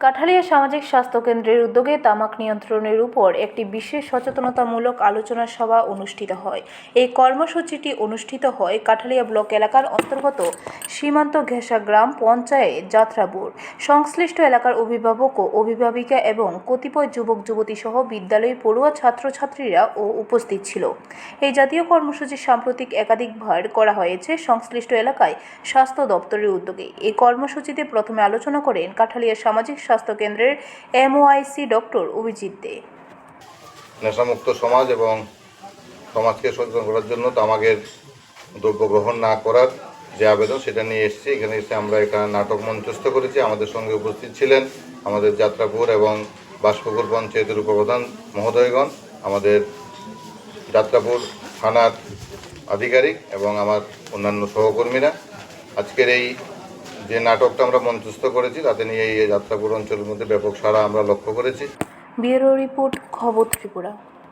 কাঠালিয়া সামাজিক স্বাস্থ্য কেন্দ্রের উদ্যোগে তামাক নিয়ন্ত্রণের উপর একটি বিশেষ সচেতনতামূলক আলোচনা সভা অনুষ্ঠিত হয়। এই কর্মসূচিটি অনুষ্ঠিত হয় কাঠালিয়া ব্লক এলাকার অন্তর্গত সীমান্ত ঘেঁষা গ্রাম পঞ্চায়েত যাত্রাপুর। সংশ্লিষ্ট এলাকার অভিভাবক ও অভিভাবিকা এবং কতিপয় যুবক যুবতী সহ বিদ্যালয়ের পড়ুয়া ছাত্রছাত্রীরা ও উপস্থিত ছিল। এই জাতীয় কর্মসূচি সাম্প্রতিক একাধিকবার করা হয়েছে সংশ্লিষ্ট এলাকায় স্বাস্থ্য দপ্তরের উদ্যোগে। এই কর্মসূচিতে প্রথমে আলোচনা করেন কাঠালিয়া সামাজিক স্বাস্থ্য কেন্দ্রের এমওআইসি ডক্টর অভিজিৎ দে। নেশামুক্ত সমাজ এবং সমাজকে সচেতন করার জন্য তামাকের দ্রব্য গ্রহণ না করার যে আবেদন সেটা নিয়ে এসেছি। এখানে এসে আমরা এখানে নাটক মঞ্চস্থ করেছি। আমাদের সঙ্গে উপস্থিত ছিলেন আমাদের যাত্রাপুর এবং বাসপুকুর পঞ্চায়েতের উপপ্রধান মহোদয়গণ, আমাদের যাত্রাপুর থানার আধিকারিক এবং আমার অন্যান্য সহকর্মীরা। আজকের এই যে নাটকটা আমরা মঞ্চস্থ করেছি, তাতে নিয়ে এই যাত্রাপুর অঞ্চলের মধ্যে ব্যাপক সাড়া আমরা লক্ষ্য করেছি। ব্যুরো রিপোর্ট খবর ত্রিপুরা।